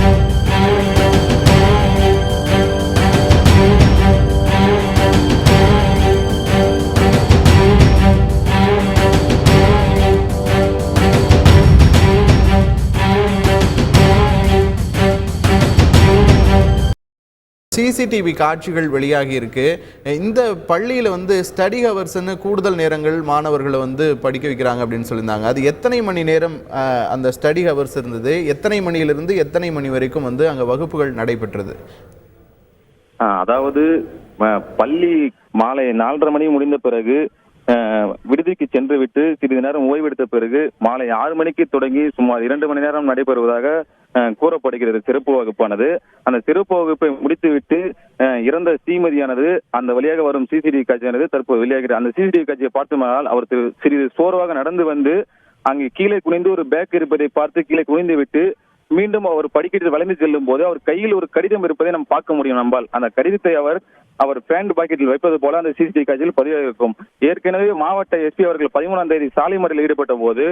Thank you. CCTV காட்சிகள் வெளியாகி இருக்கு. இந்த பள்ளியில் வந்து ஸ்டடி ஹவர்ஸ்னு கூடுதல் நேரங்கள் மாணவர்களை வந்து படிக்க வைக்கிறாங்க அப்படின்னு சொல்லியிருந்தாங்க. அது எத்தனை மணி நேரம் அஹ், அந்த ஸ்டடி ஹவர்ஸ் இருந்தது? எத்தனை மணியிலிருந்து எத்தனை மணி வரைக்கும் வந்து அங்கே வகுப்புகள் நடைபெற்றது? அதாவது பள்ளி மாலை நாலரை மணி முடிந்த பிறகு விடுதிக்கு சென்று விட்டு சிறிது நேரம் ஓய்வெடுத்த பிறகு மாலை ஆறு மணிக்கு தொடங்கி சுமார் இரண்டு மணி நேரம் நடைபெறுவதாக கூறப்படுகிறது. சிறப்பு வகுப்பானது. அந்த சிறப்பு வகுப்பை முடித்துவிட்டு இறந்த ஸ்ரீமதியானது அந்த வழியாக வரும் சிசிடிவி காட்சியானது தற்போது வெளியாகிறது. அந்த சிசிடிவி காட்சியை பார்த்துமானால் அவர் சிறிது சோர்வாக நடந்து வந்து அங்கே கீழே குனிந்து ஒரு பேக் இருப்பதை பார்த்து கீழே குனிந்து விட்டு மீண்டும் அவர் படிக்கட்டில் வளைந்து செல்லும் போது அவர் கையில் ஒரு கடிதம் இருப்பதை நம்ம பார்க்க முடியும் நம்பால். அந்த கடிதத்தை அவர் அவர் பேண்ட் பாக்கெட்டில் வைப்பது போல அந்த சிசிடிவி காட்சியில் பதிவாகிருக்கும் ஏற்கனவே மாவட்ட எஸ்பி அவர்கள் பதிமூணாம் தேதி சாலை மறியலில் ஈடுபட்ட போது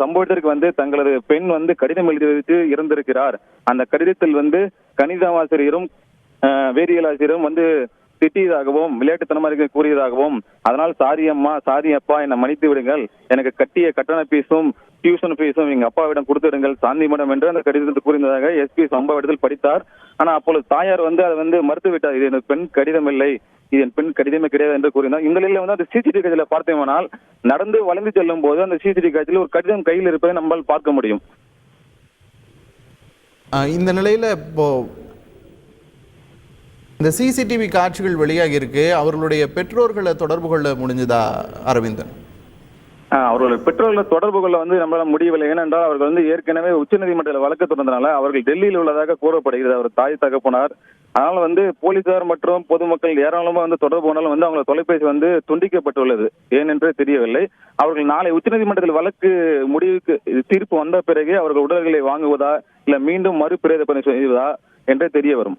சம்பவத்திற்கு வந்து தங்களது பெண் வந்து கடிதம் எழுதி இருந்திருக்கிறார் அந்த கடிதத்தில் வந்து கணித ஆசிரியரும் வேதியியல் ஆசிரியரும் வந்து திட்டியதாகவும் விளையாட்டுத்தனமா இருக்க கூறியதாகவும் அதனால் சாரி அம்மா சாரி அப்பா என்னை மன்னித்து விடுங்கள். எனக்கு கட்டிய கட்டண பீஸும் டியூஷன் ஃபீஸும் எங்க அப்பாவிடம் கொடுத்துடுங்கள் சாந்தி மடம் என்று அந்த கடிதத்தில் கூறியதாக எஸ்பி சம்பவ இடத்தில் படித்தார். ஆனா அப்பொழுது தாயார் வந்து அதை வந்து மறுத்து விட்டார். இது எனக்கு பெண் கடிதம் இல்லை இது என் பெண் கடிதமே கிடையாது என்று கூறினார் இந்த நிலையில வந்து அந்த சிசிடிவி காட்சியில பார்த்தோமானால் நடந்து வளர்ந்து செல்லும் போது அந்த சிசிடிவி காட்சியில் ஒரு கடிதம் கையில் இருப்பதை நம்மால் பார்க்க முடியும். இந்த நிலையில இப்போ இந்த சிசிடிவி காட்சிகள் வெளியாகி இருக்கு அவர்களுடைய பெற்றோர்களை தொடர்பு கொள்ள முடிஞ்சதா அரவிந்தன்? ஆஹ் பெற்றோர்களை தொடர்பு கொள்ள வந்து நம்மளால முடியவில்லை. ஏனென்றால் அவர்கள் வந்து ஏற்கனவே உச்சநீதிமன்றத்தில் வழக்கு தொடர்ந்தனால அவர்கள் டெல்லியில் உள்ளதாக கூறப்படுகிறது. அவர் தாய் தகப்பனார். அதனால வந்து போலீசார் மற்றும் பொதுமக்கள் ஏராளமாக வந்து தொடர்பு கொண்டாலும் வந்து அவங்களோட தொலைபேசி வந்து துண்டிக்கப்பட்டுள்ளது. ஏனென்றே தெரியவில்லை. அவர்கள் நாளை உச்சநீதிமன்றத்தில் வழக்கு முடிவுக்கு தீர்ப்பு வந்த பிறகு அவர்கள் உடல்களை வாங்குவதா இல்ல மீண்டும் மறுபிரேத பணி செய்வதா என்றே தெரிய வரும்.